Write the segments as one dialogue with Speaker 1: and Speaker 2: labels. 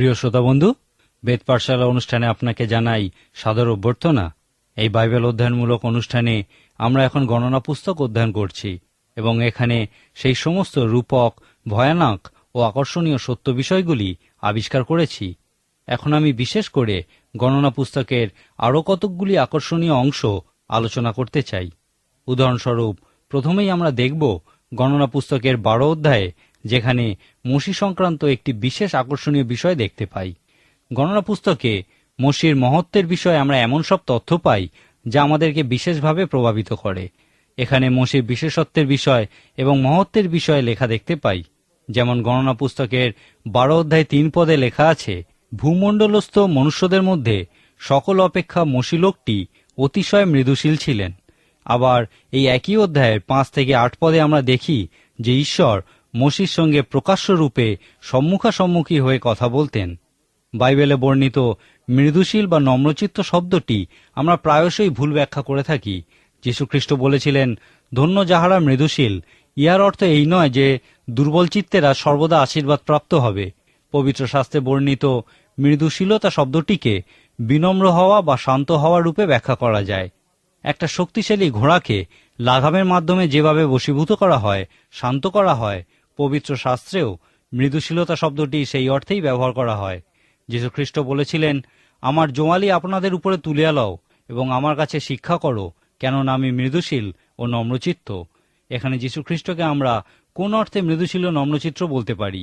Speaker 1: প্রিয় শ্রোতা বন্ধু, বেদ পাঠশালা অনুষ্ঠানে আপনাকে জানাই সাদর অভ্যর্থনা। এই বাইবেল অধ্যয়নমূলক অনুষ্ঠানে আমরা এখন গণনা পুস্তক অধ্যয়ন করছি এবং এখানে সেই সমস্ত রূপক, ভয়ানক ও আকর্ষণীয় সত্য বিষয়গুলি আবিষ্কার করেছি। এখন আমি বিশেষ করে গণনা পুস্তকের আরও কতকগুলি আকর্ষণীয় অংশ আলোচনা করতে চাই। উদাহরণস্বরূপ, প্রথমেই আমরা দেখব গণনা পুস্তকের বারো অধ্যায়ে যেখানে মসি সংক্রান্ত একটি বিশেষ আকর্ষণীয় বিষয় দেখতে পাই। গণনা পুস্তকে মসির মহত্বের বিষয়ে আমরা এমন সব তথ্য পাই যা আমাদেরকে বিশেষভাবে প্রভাবিত করে। এখানে মসির বিশেষত্বের বিষয় এবং মহত্বের বিষয়ে লেখা দেখতে পাই। যেমন গণনা পুস্তকের বারো অধ্যায় তিন পদে লেখা আছে, ভূমণ্ডলস্থ মনুষ্যদের মধ্যে সকল অপেক্ষা মসি লোকটি অতিশয় মৃদুশীল ছিলেন। আবার এই একই অধ্যায়ের পাঁচ থেকে আট পদে আমরা দেখি যে ঈশ্বর মসির সঙ্গে প্রকাশ্য রূপে সম্মুখাসম্মুখী হয়ে কথা বলতেন। বাইবেলে বর্ণিত মৃদুশীল বা নম্রচিত্ত শব্দটি আমরা প্রায়শই ভুল ব্যাখ্যা করে থাকি। যীশুখ্রিস্ট বলেছিলেন, ধন্য যাহারা মৃদুশীল, ইহার অর্থ এই নয় যে দুর্বল চিত্তেরা সর্বদা আশীর্বাদ প্রাপ্ত হবে। পবিত্র শাস্ত্রে বর্ণিত মৃদুশীলতা শব্দটিকে বিনম্র হওয়া বা শান্ত হওয়া রূপে ব্যাখ্যা করা যায়। একটা শক্তিশালী ঘোড়াকে লাগামের মাধ্যমে যেভাবে বশীভূত করা হয়, শান্ত করা হয় পবিত্র শাস্ত্রেও মৃদুশীলতা শব্দটি সেই অর্থেই ব্যবহার করা হয়। যীশুখ্রিস্ট বলেছিলেন, আমার জোয়ালি আপনাদের উপরে তুলিয়া লও এবং আমার কাছে শিক্ষা করো, কেননা আমি মৃদুশীল ও নম্রচিত্ত। এখানে যীশুখ্রিস্টকে আমরা কোন অর্থে মৃদুশীল নম্রচিত্র বলতে পারি?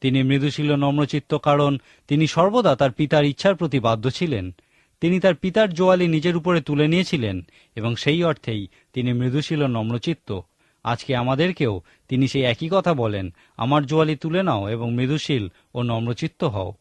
Speaker 1: তিনি মৃদুশীল নম্রচিত্ত কারণ তিনি সর্বদা তার পিতার ইচ্ছার প্রতি বাধ্য ছিলেন। তিনি তার পিতার জোয়ালি নিজের উপরে তুলে নিয়েছিলেন এবং সেই অর্থেই তিনি মৃদুশীল নম্রচিত্ত। আজকে আমাদেরকেও তিনি সেই একই কথা বলেন, আমার জোয়ালি তুলে নাও এবং মৃদুশীল ও নম্রচিত্ত হও।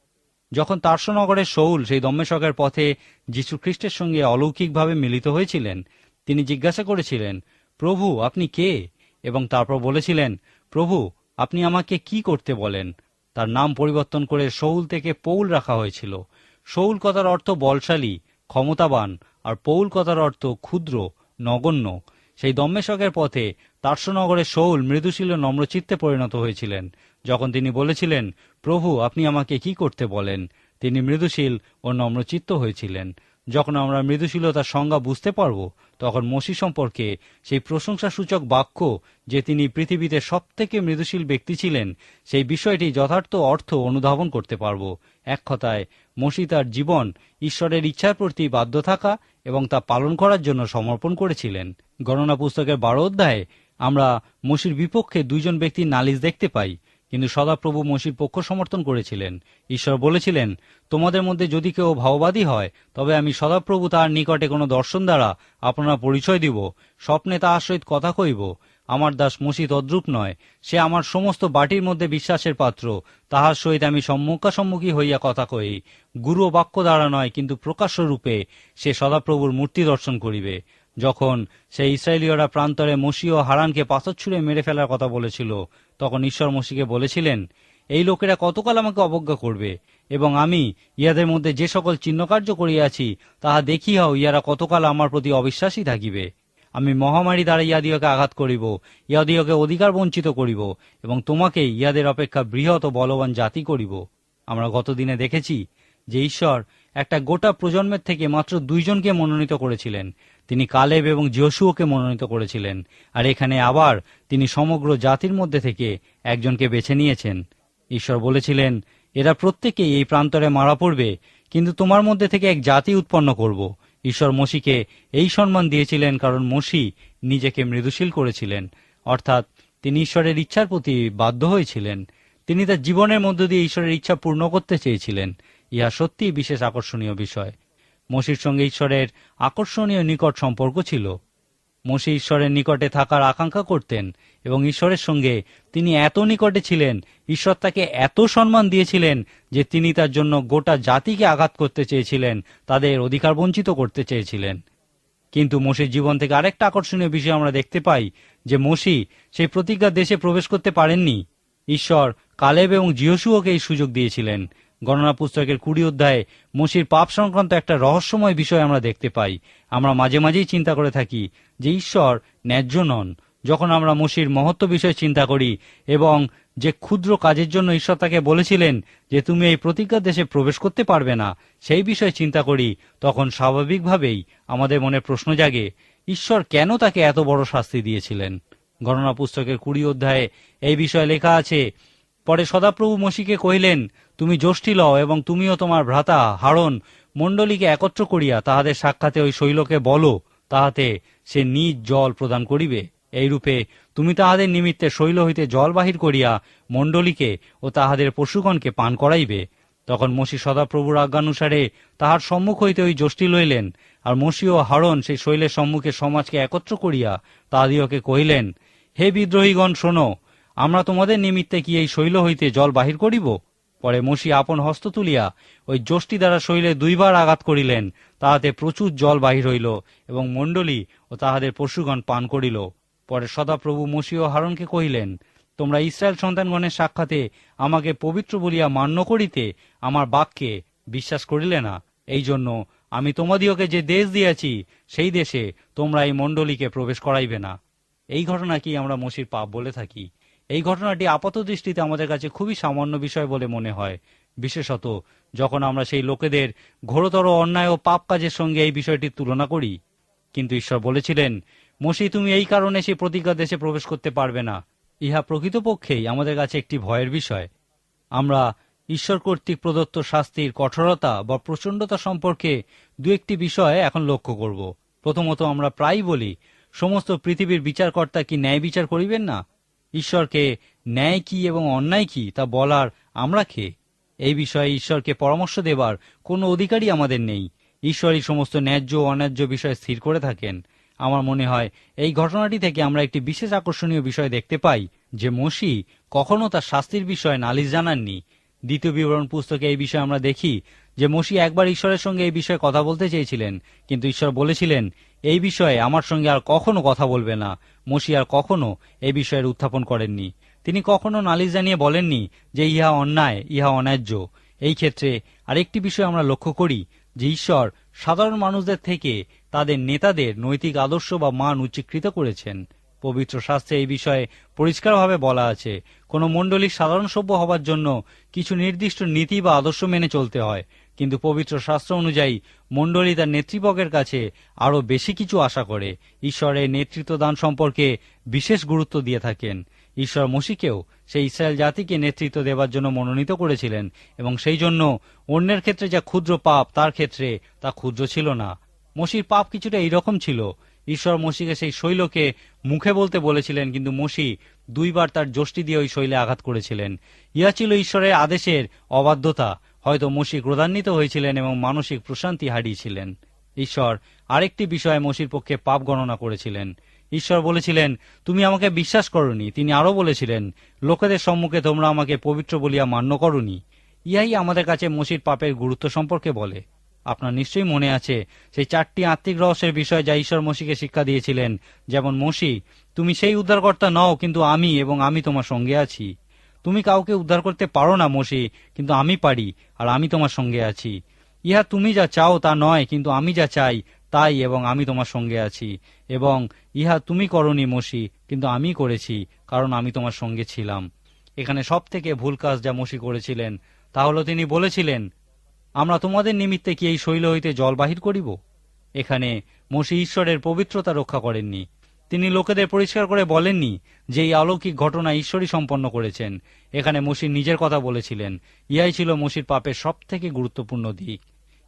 Speaker 1: যখন তার্সনগরের শৌল সেই দম্মেশকের পথে যীশু খ্রিস্টের সঙ্গে অলৌকিকভাবে মিলিত হয়েছিলেন, তিনি জিজ্ঞাসা করেছিলেন, প্রভু, আপনি কে? এবং তারপর বলেছিলেন, প্রভু, আপনি আমাকে কি করতে বলেন? তার নাম পরিবর্তন করে শৌল থেকে পৌল রাখা হয়েছিল। শৌল কথার অর্থ বলশালী, ক্ষমতাবান, আর পৌল কথার অর্থ ক্ষুদ্র, নগণ্য। সেই দম্মেশকের পথে তার্সনগরের শৌল মৃদুশীল নম্রচিত্তে পরিণত হয়েছিলেন। যখন তিনি বলেছিলেন, প্রভু, আপনি আমাকে কি করতে বলেন? তিনি মৃদুশীল ও নম্রচিত্ত হয়েছিলেন। যখন আমরা মৃদুশীলতার সংজ্ঞা বুঝতে পারব, তখন মসি সম্পর্কে সেই প্রশংসাসূচক বাক্য যে তিনি পৃথিবীতে সবথেকে মৃদুশীল ব্যক্তি ছিলেন, সেই বিষয়টি যথার্থ অর্থ অনুধাবন করতে পারব। এক কথায়, মসি তার জীবন ঈশ্বরের ইচ্ছার প্রতি বাধ্য থাকা এবং তা পালন করার জন্য সমর্পণ করেছিলেন। গণনা পুস্তকের বারো অধ্যায়ে আমরা মসির বিপক্ষে দুইজন ব্যক্তির নালিশ দেখতে পাই, কিন্তু সদাপ্রভু মসির পক্ষ সমর্থন করেছিলেন। ঈশ্বর বলেছিলেন, তোমাদের মধ্যে যদি কেউ ভাওবাদী হয়, তবে আমি সদাপ্রভু তাহার নিকটে কোনো দর্শন দ্বারা আপনারা পরিচয় দিব, স্বপ্নে তাহার সহিত কথা কইব আমার দাস মসি তদ্রূপ নয়, সে আমার সমস্ত বাটির মধ্যে বিশ্বাসের পাত্র, তাহার সহিত আমি সম্মুখাসম্মুখী হইয়া কথা কই। গুরু বাক্য দ্বারা নয়, কিন্তু প্রকাশ্য রূপে সে সদাপ্রভুর মূর্তি দর্শন করিবে। যখন সেই ইসরায়েলীয়রা প্রান্তরে মসি ও হারানকে পাথর ছুঁড়ে মেরে ফেলার কথা বলেছিল, তখন ঈশ্বর মসিকে বলেছিলেন, এই লোকেরা কতকাল আমাকে অবজ্ঞা করবে? এবং আমি ইহাদের মধ্যে যে সকল চিহ্নকার্য করিয়াছি তাহা দেখি দেখিয়াও ইহারা কতকাল আমার প্রতি অবিশ্বাসী থাকিবে? আমি মহামারী দ্বারা ইয়াদিওকে আঘাত করিব ইয়াদিওকে অধিকার বঞ্চিত করিব, এবং তোমাকে ইহাদের অপেক্ষা বৃহৎ ও বলবান জাতি করিব। আমরা গতদিনে দেখেছি যে ঈশ্বর একটা গোটা প্রজন্মের থেকে মাত্র দুইজনকে মনোনীত করেছিলেন। তিনি কালেব এবং জিয়সুওকে মনোনীত করেছিলেন। আর এখানে আবার তিনি সমগ্র জাতির মধ্যে থেকে একজনকে বেছে নিয়েছেন। ঈশ্বর বলেছিলেন, এরা প্রত্যেকেই এই প্রান্তরে মারা পড়বে, কিন্তু তোমার মধ্যে থেকে এক জাতি উৎপন্ন করব। ঈশ্বর মসিকে এই সম্মান দিয়েছিলেন কারণ মসি নিজেকে মৃদুশীল করেছিলেন। অর্থাৎ তিনি ঈশ্বরের ইচ্ছার প্রতি বাধ্য হয়েছিলেন। তিনি তার জীবনের মধ্য দিয়ে ঈশ্বরের ইচ্ছা পূর্ণ করতে চেয়েছিলেন। ইহা সত্যিই বিশেষ আকর্ষণীয় বিষয়। মসির সঙ্গে ঈশ্বরের আকর্ষণীয় নিকট সম্পর্ক ছিল। মসি ঈশ্বরের নিকটে থাকার আকাঙ্ক্ষা করতেন এবং ঈশ্বরের সঙ্গে তিনি এত নিকটে ছিলেন, ঈশ্বর তাকে এত সম্মান দিয়েছিলেন যে তিনি তার জন্য গোটা জাতিকে আঘাত করতে চেয়েছিলেন, তাদের অধিকার বঞ্চিত করতে চেয়েছিলেন। কিন্তু মোশির জীবন থেকে আরেকটা আকর্ষণীয় বিষয় আমরা দেখতে পাই, যে মোশি সেই প্রতিজ্ঞার দেশে প্রবেশ করতে পারেননি। ঈশ্বর কালেব এবং জিহসুওকে এই সুযোগ দিয়েছিলেন। গণনা পুস্তকের কুড়ি অধ্যায়ে মসির পাপ সংক্রান্ত একটা রহস্যময় বিষয় আমরা দেখতে পাই। আমরা মাঝে মাঝেই চিন্তা করে থাকি যে ঈশ্বর ন্যায্য নন। যখন আমরা মসির মহত্ব বিষয়ে চিন্তা করি এবং যে ক্ষুদ্র কাজের জন্য ঈশ্বর তাকে বলেছিলেন যে তুমি এই প্রতিজ্ঞার দেশে প্রবেশ করতে পারবে না, সেই বিষয়ে চিন্তা করি, তখন স্বাভাবিকভাবেই আমাদের মনে প্রশ্ন জাগে, ঈশ্বর কেন তাকে এত বড় শাস্তি দিয়েছিলেন? গণনা পুস্তকের কুড়ি অধ্যায়ে এই বিষয়ে লেখা আছে পরে সদাপ্রভু মসিকে কহিলেন, তুমি যষ্টি লও এবং তুমিও তোমার ভ্রাতা হারণ মণ্ডলীকে একত্র করিয়া তাহাদের সাক্ষাতে ওই শৈলকে বলো, তাহাতে সে নিজ জল প্রদান করিবে। এইরূপে তুমি তাহাদের নিমিত্তে শৈল হইতে জল বাহির করিয়া মণ্ডলীকে ও তাহাদের পশুগণকে পান করাইবে। তখন মসি সদাপ্রভুর আজ্ঞানুসারে তাহার সম্মুখ হইতে ওই যষ্টি লইলেন, আর মসি ও হারণ সেই শৈলের সম্মুখে সমাজকে একত্র করিয়া তাহাদিওকে কহিলেন, হে বিদ্রোহীগণ, শোনো আমরা তোমাদের নিমিত্তে কি এই শৈল হইতে জল বাহির করিব? পরে মসি আপন হস্ত তুলিয়া ওই যষ্টি দ্বারা শৈলে দুইবার আঘাত করিলেন, তাহাতে প্রচুর জল বাহির হইল এবং মণ্ডলী ও তাহাদের পশুগণ পান করিল। পরে সদাপ্রভু মসি ও হারণকে কহিলেন, তোমরা ইসরায়েল সন্তানগণের সাক্ষাতে আমাকে পবিত্র বলিয়া মান্য করিতে আমার বাক্যে বিশ্বাস করিলে না। এই জন্য আমি তোমাদিওকে যে দেশ দিয়াছি, সেই দেশে তোমরা এই মণ্ডলীকে প্রবেশ করাইবে না। এই ঘটনা কি আমরা মসির পাপ বলে থাকি? এই ঘটনাটি আপাত দৃষ্টিতে আমাদের কাছে খুবই সামান্য বিষয় বলে মনে হয়। বিশেষত যখন আমরা সেই লোকেদের ঘোরতর অন্যায় ও পাপ কাজের সঙ্গে এই বিষয়টির তুলনা করি। কিন্তু ঈশ্বর বলেছিলেন মসি তুমি এই কারণে সেই প্রতিজ্ঞা দেশে প্রবেশ করতে পারবে না। ইহা প্রকৃতপক্ষেই আমাদের কাছে একটি ভয়ের বিষয়। আমরা ঈশ্বর কর্তৃক প্রদত্ত শাস্তির কঠোরতা বা প্রচণ্ডতা সম্পর্কে দু একটি বিষয় এখন লক্ষ্য করব। প্রথমত আমরা প্রায়ই বলি, সমস্ত পৃথিবীর বিচারকর্তা কি ন্যায় বিচার করিবেন না? ঈশ্বরকে ন্যায় কি এবং অন্যায় কি তা বলার আমরা কে? এই বিষয়ে ঈশ্বরকে পরামর্শ দেবার কোনো অধিকারই আমাদের নেই। ঈশ্বরই সমস্ত ন্যায্য ও অন্যায্য বিষয় স্থির করে থাকেন। আমার মনে হয় এই ঘটনাটি থেকে আমরা একটি বিশেষ আকর্ষণীয় বিষয় দেখতে পাই যে মসি কখনো তার শাস্তির বিষয়ে নালিশ জানাননি। দ্বিতীয় বিবরণ পুস্তকে এই বিষয়ে আমরা দেখি যে মসি একবার ঈশ্বরের সঙ্গে এই বিষয়ে কথা বলতে চেয়েছিলেন, কিন্তু ঈশ্বর বলেছিলেন, এই বিষয়ে আমার সঙ্গে আর কখনো কথা বলবে না। মসি আর কখনো এই বিষয়ের উত্থাপন করেননি। তিনি কখনো নালিশ জানিয়ে বলেননি যে ইহা অন্যায়, ইহা অন্যায্য। এই ক্ষেত্রে আরেকটি বিষয় আমরা লক্ষ্য করি, যে ঈশ্বর সাধারণ মানুষদের থেকে তাদের নেতাদের নৈতিক আদর্শ বা মান উচ্চীকৃত করেছেন। পবিত্র শাস্ত্রে এই বিষয়ে পরিষ্কারভাবে বলা আছে, কোনো মণ্ডলীর সাধারণ সভ্য হবার জন্য কিছু নির্দিষ্ট নীতি বা আদর্শ মেনে চলতে হয়। কিন্তু পবিত্র শাস্ত্র অনুযায়ী মণ্ডলী তার নেতৃপকের কাছে আরও বেশি কিছু আশা করে। ঈশ্বরের নেতৃত্ব দান সম্পর্কে বিশেষ গুরুত্ব দিয়ে থাকেন। ঈশ্বর মসিকেও সেই ইসরায়েল জাতিকে নেতৃত্ব দেবার জন্য মনোনীত করেছিলেন এবং সেই জন্য অন্যের ক্ষেত্রে যা ক্ষুদ্র পাপ, তার ক্ষেত্রে তা ক্ষুদ্র ছিল না। মসির পাপ কিছুটা এইরকম ছিল। ঈশ্বর মসিকে সেই শৈলকে মুখে বলতে বলেছিলেন, কিন্তু মসি দুইবার তার যষ্টি দিয়ে ওই শৈলে আঘাত করেছিলেন। ইহা ছিল ঈশ্বরের আদেশের অবাধ্যতা। হয়তো মসি ক্রোধান্বিত হয়েছিলেন এবং মানসিক প্রশান্তি হারিয়েছিলেন। ঈশ্বর আরেকটি বিষয়ে মসির পক্ষে পাপ গণনা করেছিলেন। ঈশ্বর বলেছিলেন, তুমি আমাকে বিশ্বাস করনি। তিনি আরও বলেছিলেন, লোকেদের সম্মুখে তোমরা আমাকে পবিত্র বলিয়া মান্য করনি। ইহাই আমাদের কাছে মসির পাপের গুরুত্ব সম্পর্কে বলে। আপনার নিশ্চয়ই মনে আছে, সেই চারটি আত্মিক রহস্যের বিষয় যা ঈশ্বর মসিকে শিক্ষা দিয়েছিলেন, যেমন মসি তুমি সেই উদ্ধারকর্তা নও, কিন্তু আমি এবং আমি তোমার সঙ্গে আছি। তুমি কাউকে উদ্ধার করতে পারো না মসি কিন্তু আমি পারি, আর আমি তোমার সঙ্গে আছি। ইহা তুমি যা চাও তা নয়, কিন্তু আমি যা চাই, তাই এবং আমি তোমার সঙ্গে আছি। এবং ইহা তুমি করনি মসি কিন্তু আমি করেছি, কারণ আমি তোমার সঙ্গে ছিলাম। এখানে সব থেকে ভুল কাজ যা মসি করেছিলেন, তা হলো তিনি বলেছিলেন, আমরা তোমাদের নিমিত্তে কি এই শৈল হইতে জল বাহির করিব? এখানে মসি ঈশ্বরের পবিত্রতা রক্ষা করেননি। তিনি লোকেদের পরিষ্কার করে বলেননি যে এই অলৌকিক ঘটনা ঈশ্বরই সম্পন্ন করেছেন। এখানে মসির নিজের কথা বলেছিলেন। ইহাই ছিল মসির পাপের সব থেকে গুরুত্বপূর্ণ দিক।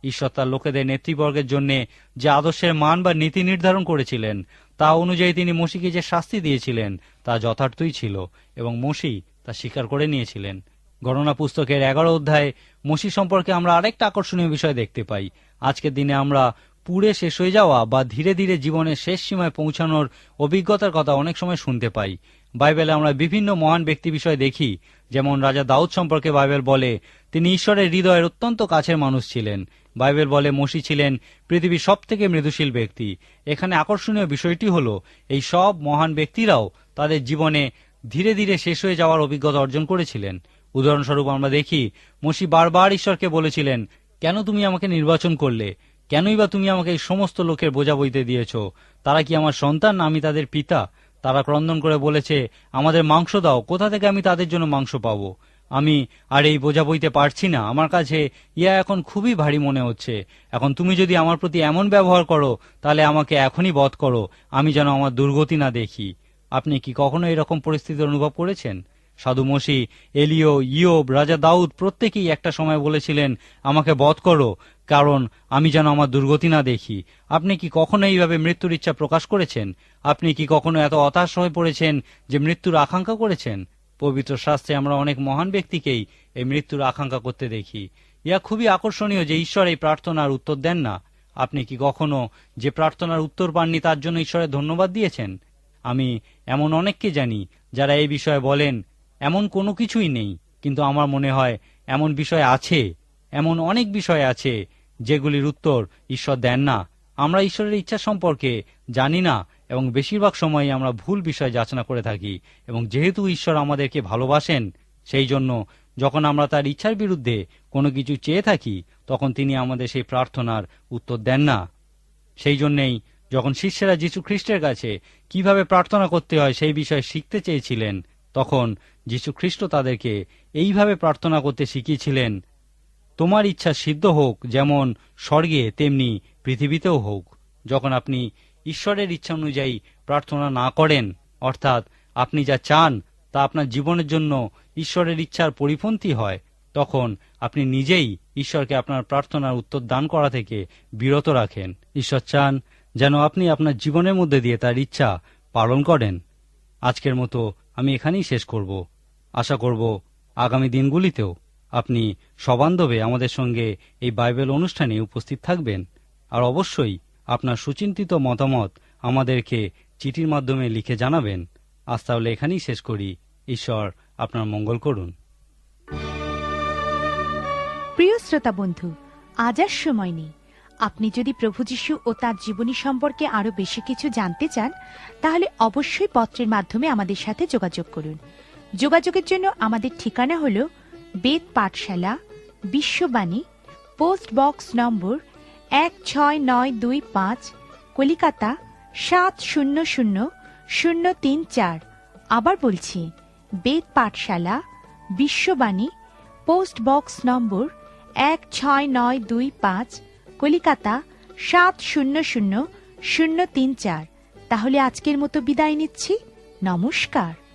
Speaker 1: ঈশ্বর তার লোকেদের নেতৃবর্গের জন্য যে আদর্শের মান বা নীতি নির্ধারণ করেছিলেন, তা অনুযায়ী তিনি মসিকে যে শাস্তি দিয়েছিলেন, তা যথার্থই ছিল এবং মসি তা স্বীকার করে নিয়েছিলেন। গণনা পুস্তকের এগারো অধ্যায়ে মসি সম্পর্কে আমরা আরেকটা আকর্ষণীয় বিষয় দেখতে পাই। আজকের দিনে আমরা পুড়ে শেষ হয়ে যাওয়া বা ধীরে ধীরে জীবনের শেষ সীমায় পৌঁছানোর অভিজ্ঞতার কথা অনেক সময় শুনতে পাই। বাইবেলে আমরা বিভিন্ন মহান ব্যক্তি বিষয় দেখি, যেমন রাজা দাউদ সম্পর্কে বাইবেল বলে, তিনি ঈশ্বরের হৃদয়ের অত্যন্ত কাছের মানুষ ছিলেন। বাইবেল বলে, মসি ছিলেন পৃথিবীর সব থেকে মৃদুশীল ব্যক্তি। এখানে আকর্ষণীয় বিষয়টি হলো, এই সব মহান ব্যক্তিরাও তাদের জীবনে ধীরে ধীরে শেষ হয়ে যাওয়ার অভিজ্ঞতা অর্জন করেছিলেন। উদাহরণস্বরূপ আমরা দেখি, মসি বারবার ঈশ্বরকে বলেছিলেন, কেন তুমি আমাকে নির্বাচন করলে? কেনই বা তুমি আমাকে এই সমস্ত লোকের বোঝা বইতে দিয়েছ? তারা কি আমার সন্তান না আমি তাদের পিতা? তারা ক্রন্দন করে বলেছে, আমাদের মাংস দাও, কোথা থেকে আমি তাদের জন্য মাংস পাবো? আমি আর এই বোঝা বইতে পারছি না, আমার কাছে ইয়া এখন খুবই ভারী মনে হচ্ছে। এখন তুমি যদি আমার প্রতি এমন ব্যবহার করো, তাহলে আমাকে এখনই বধ করো, আমি যেন আমার দুর্গতি না দেখি। আপনি কি কখনো এরকম পরিস্থিতি অনুভব করেছেন? সাধু মসি, এলিও, ইয়োব, রাজা দাউদ প্রত্যেকেই একটা সময় বলেছিলেন, আমাকে বধ করো, কারণ আমি যেন আমার দুর্গতি না দেখি। আপনি কি কখনো এইভাবে মৃত্যুর ইচ্ছা প্রকাশ করেছেন? আপনি কি কখনো এত হতাশ হয়ে পড়েছেন যে মৃত্যুর আকাঙ্ক্ষা করেছেন? পবিত্র শাস্ত্রে আমরা অনেক মহান ব্যক্তিকেই এই মৃত্যুর আকাঙ্ক্ষা করতে দেখি। ইয়া খুবই আকর্ষণীয় যে ঈশ্বর এই প্রার্থনার উত্তর দেন না। আপনি কি কখনো যে প্রার্থনার উত্তর পাননি তার জন্য ঈশ্বরের ধন্যবাদ দিয়েছেন? আমি এমন অনেককে জানি যারা এই বিষয়ে বলেন এমন কোনো কিছুই নেই, কিন্তু আমার মনে হয় এমন বিষয় আছে, এমন অনেক বিষয় আছে, যেগুলির উত্তর ঈশ্বর দেন না। আমরা ঈশ্বরের ইচ্ছা সম্পর্কে জানি না, এবং বেশিরভাগ সময়ই আমরা ভুল বিষয় যাচনা করে থাকি, এবং যেহেতু ঈশ্বর আমাদেরকে ভালোবাসেন, সেই জন্য যখন আমরা তার ইচ্ছার বিরুদ্ধে কোনো কিছু চেয়ে থাকি, তখন তিনি আমাদের সেই প্রার্থনার উত্তর দেন না। সেই জন্যেই যখন শিষ্যেরা যীশু খ্রিস্টের কাছে কীভাবে প্রার্থনা করতে হয় সেই বিষয়ে শিখতে চেয়েছিলেন, তখন যীশু খ্রিস্ট তাদেরকে এইভাবে প্রার্থনা করতে শিখিয়েছিলেন, তোমার ইচ্ছা সিদ্ধ হোক, যেমন স্বর্গে, তেমনি পৃথিবীতেও হোক। যখন আপনি ঈশ্বরের ইচ্ছা অনুযায়ী প্রার্থনা না করেন, অর্থাৎ আপনি যা চান তা আপনার জীবনের জন্য ঈশ্বরের ইচ্ছার পরিপন্থী হয়, তখন আপনি নিজেই ঈশ্বরকে আপনার প্রার্থনার উত্তর দান করা থেকে বিরত রাখেন। ঈশ্বর চান যেন আপনি আপনার জীবনের মধ্যে দিয়ে তার ইচ্ছা পালন করেন। আজকের মতো আমি এখানেই শেষ করব। আশা করব আগামী দিনগুলিতেও আপনি সবান্ধবে আমাদের সঙ্গে এই বাইবেল অনুষ্ঠানে উপস্থিত থাকবেন। আর অবশ্যই আপনার সুচিন্তিত মতামত আমাদেরকে চিঠির মাধ্যমে লিখে জানাবেন। আজ তাহলে এখানেই শেষ করি। ঈশ্বর আপনার মঙ্গল করুন।
Speaker 2: প্রিয় শ্রোতা বন্ধু, আজ আর সময় নেই। আপনি যদি প্রভু যীশু ও তার জীবনী সম্পর্কে আরও বেশি কিছু জানতে চান, তাহলে অবশ্যই পত্রের মাধ্যমে আমাদের সাথে যোগাযোগ করুন। যোগাযোগের জন্য আমাদের ঠিকানা হল বেদ পাঠশালা, বিশ্ববাণী, পোস্ট বক্স নম্বর এক ছয় নয় দুই পাঁচ, কলিকাতা সাত শূন্য শূন্য শূন্য তিন চার। আবার বলছি, বেদ পাঠশালা, বিশ্ববাণী, পোস্ট বক্স নম্বর এক ছয় নয় দুই পাঁচ, কলিকাতা সাত শূন্য শূন্য শূন্য তিন চার। তাহলে আজকের মতো বিদায় নিচ্ছি। নমস্কার।